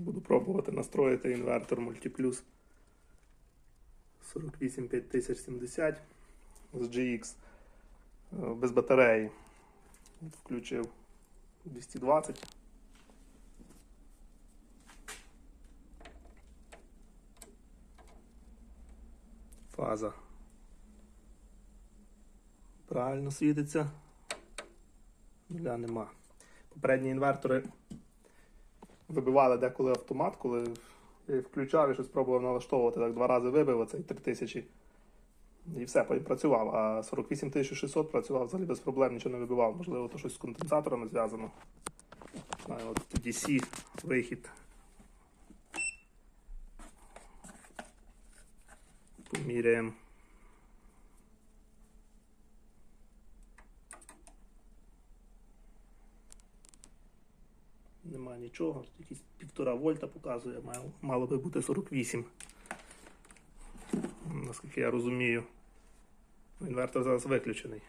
Буду пробувати настроїти інвертор Multiplus 48570 з GX е, без батареї. Включив 220. Фаза. Правильно світиться. Нуля нема. Попередні інвертори вибивали деколи автомат, коли включав і щось пробував налаштовувати. Так два рази вибив оцей 3000. І все, працював. А 48600 працював взагалі без проблем, нічого не вибивав. Можливо, то щось з конденсаторами зв'язано. Знаю, от DC вихід. Поміряємо. Нема нічого, якісь півтора вольта показує, мало, мало би бути 48. Наскільки я розумію. Інвертор зараз виключений.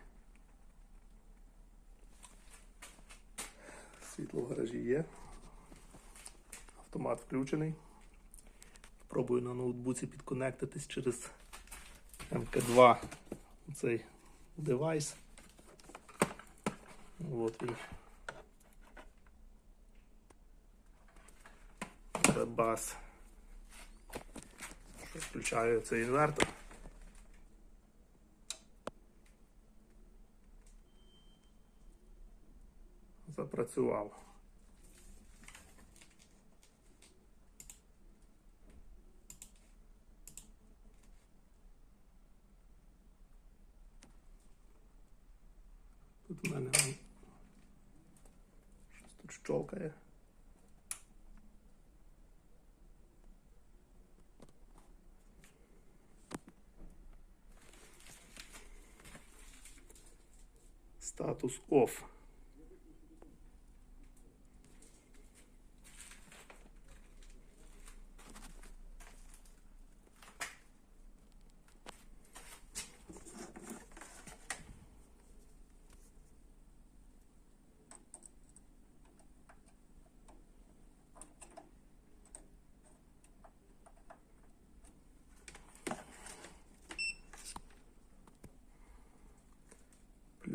Світло в гаражі є. Автомат включений. Пробую на ноутбуці підконектитись через МК2 цей девайс. От він. Це бас. Що включаю цей інвертор. Запрацював. Тут у мене щось тут щолкає. Статус off.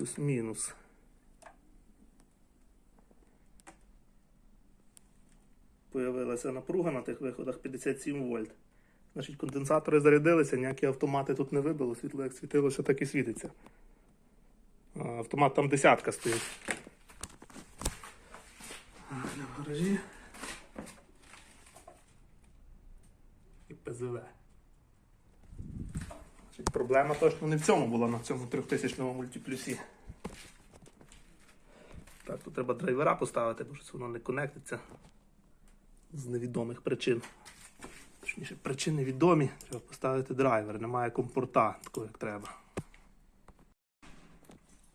Плюс-мінус. Появилася напруга на тих виходах 57 вольт. Значить, конденсатори зарядилися, ніякі автомати тут не вибило, світло як світилося, так і світиться. Автомат там десятка стоїть. В гаражі. І ПЗВ. Проблема точно не в цьому була на цьому 3000 мультиплюсі. Так, тут треба драйвера поставити, бо щось воно не конектиться з невідомих причин. Точніше, причини відомі, треба поставити драйвер, немає компорта такого, як треба.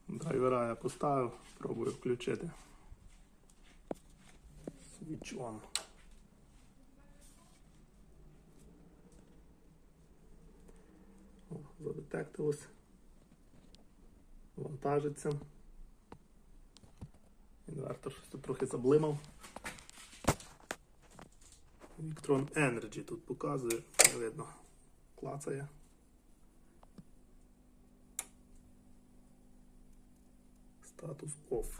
Драйвера я поставив, пробую включити. Switch on. Задетектилось. Вантажиться. Інвертор щось тут трохи заблимав. Victron Energy тут показує, не видно, клацає. Статус off.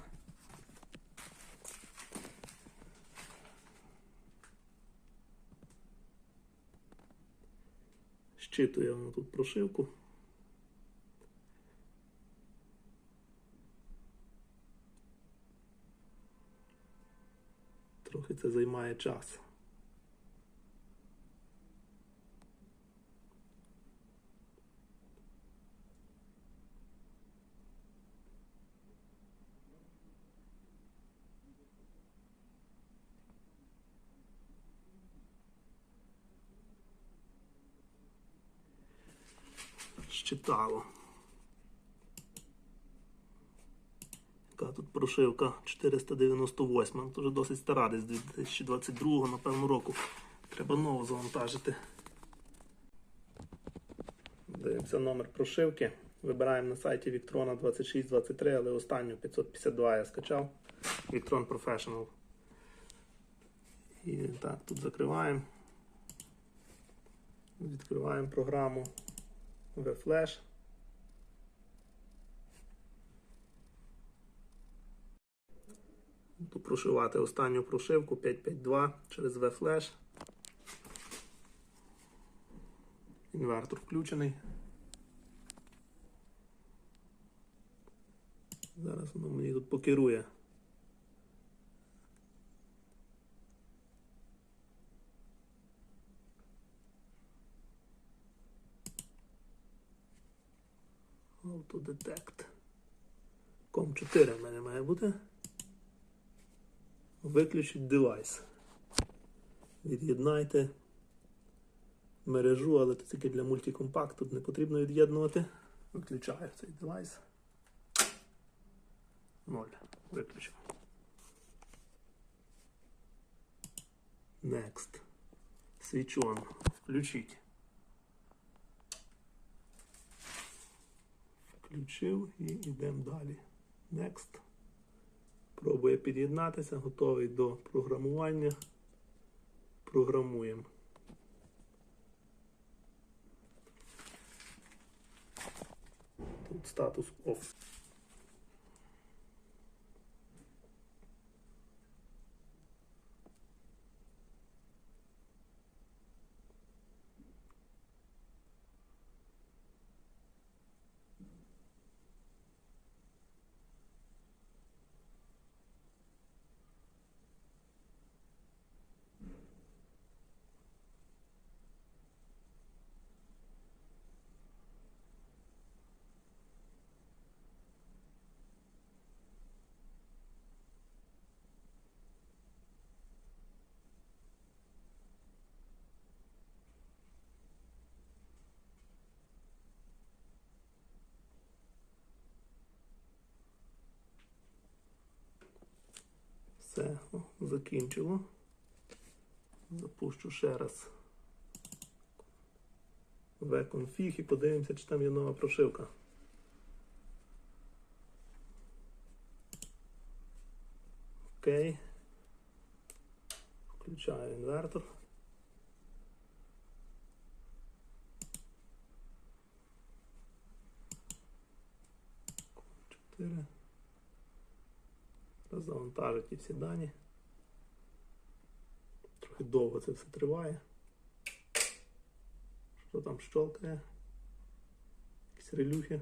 Щитує воно тут прошивку. Трохи це займає час. Щитало. Тут прошивка 498, це вже досить стара, десь 2022 напевно року. Треба нову завантажити. Дивимося номер прошивки. Вибираємо на сайті Victron 2623, але останню 552 я скачав. Victron Professional. І так, тут закриваємо. Відкриваємо програму VFlash. Буду прошивати останню прошивку 552 через VFlash. Інвертор включений. Зараз воно мені тут покерує. Autodetect. Ком 4 в мене має бути. Виключіть девайс. Від'єднайте мережу, але це тільки для мультикомпакт. Тут не потрібно від'єднувати. Виключаю цей девайс. Ноль. Виключив. Next. Switch on. Включіть. Включив і йдемо далі. Next. Пробує під'єднатися, готовий до програмування. Програмуємо. Тут статус off. Все, закінчило. Запущу ще раз vconfig і подивимося, чи там є нова прошивка. Окей. Включаю інвертор. Чотири. Завантажити всі дані. Трохи довго це все триває. Що там щолкає? Якісь релюхи.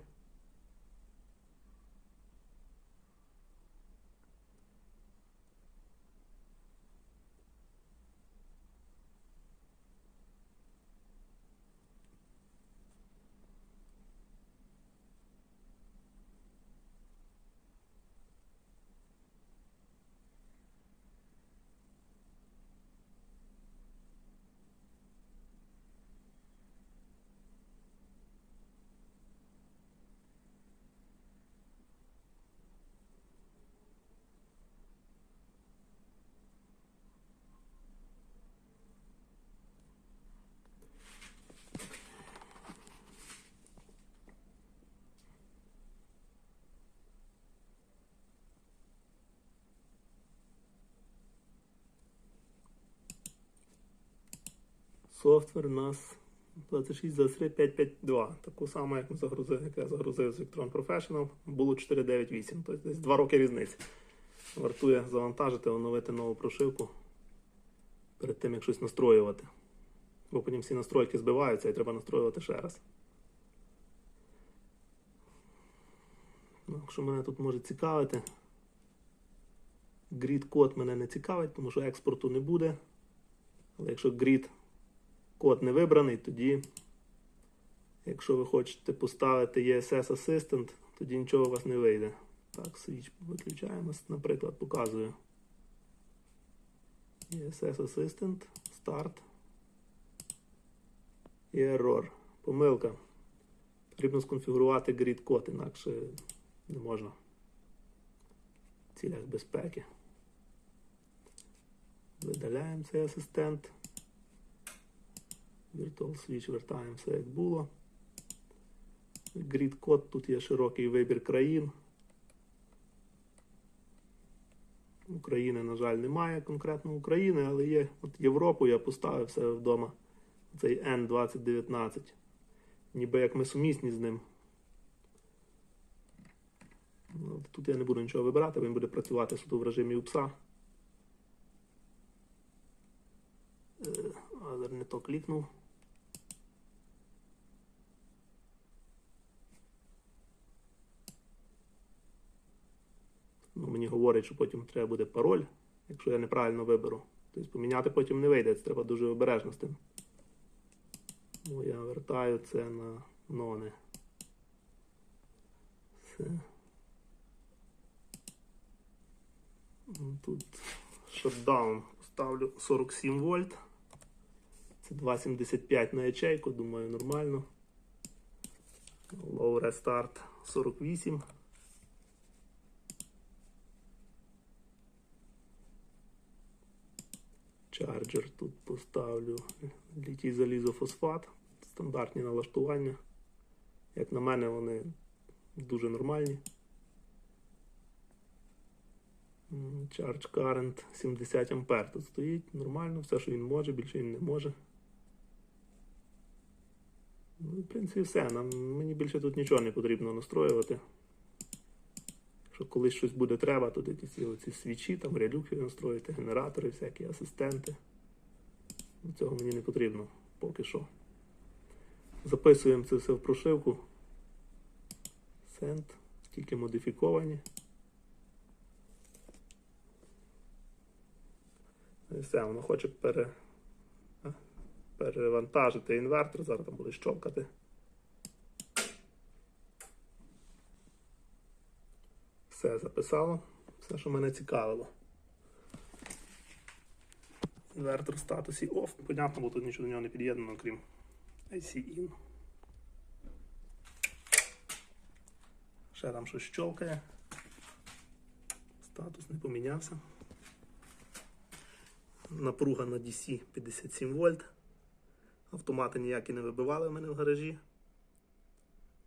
Софтвер у нас 26252. Таку саму, як ми загрузили, як я загрузив з Victron Professional, було 498. Тобто десь 2 роки різниці. Вартує завантажити, оновити нову прошивку перед тим, як щось настроювати. Бо потім всі настройки збиваються і треба настроювати ще раз. Ну, якщо мене тут може цікавити, grid код мене не цікавить, тому що експорту не буде. Але якщо grid код не вибраний, тоді, якщо ви хочете поставити ESS Assistant, тоді нічого у вас не вийде. Так, свіч виключаємо, наприклад, показую. ESS Assistant, Start. І error. Помилка. Потрібно сконфігурувати grid код, інакше не можна. В цілях безпеки. Видаляємо цей асистент. Virtual Switch вертаємо все як було. Grid код, тут є широкий вибір країн. України, на жаль, немає конкретно України, але є от Європу, я поставив в себе вдома. Цей N2019. Ніби як ми сумісні з ним. Ну, Тут я не буду нічого вибирати, він буде працювати суто в режимі УПСа. Е, Але не то клікнув. Ну, мені говорять, що потім треба буде пароль, якщо я неправильно виберу. Тобто поміняти потім не вийде, це треба дуже обережно з тим. Ну, я вертаю це на нони. Все. Ну, Тут шатдаун поставлю 47 вольт. Це 2,75 на ячейку, думаю, нормально. Low restart 48. Чарджер тут поставлю літій залізофосфат. Стандартні налаштування. Як на мене, вони дуже нормальні. Charge current 70 ампер тут стоїть нормально, все, що він може, більше він не може. Ну, в принципі, все. Нам, мені більше тут нічого не потрібно настроювати. Якщо колись щось буде треба, якісь ці оці свічі, там релюхи настроїти, генератори, всякі асистенти. Ну, Цього мені не потрібно поки що. Записуємо це все в прошивку. Send, тільки модифіковані. І все, воно хоче пере... перевантажити інвертор, зараз там буде щолкати. Все записало, все, що мене цікавило. Інвертор в статусі OFF. Понятно, бо тут нічого до нього не під'єднано, крім IC-IN. Ще там щось щолкає. Статус не помінявся. Напруга на DC 57 вольт. Автомати ніякі не вибивали в мене в гаражі.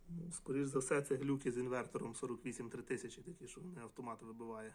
Ну, скоріш за все, це глюки з інвертором 48 3000, такі, що не автомат вибиває.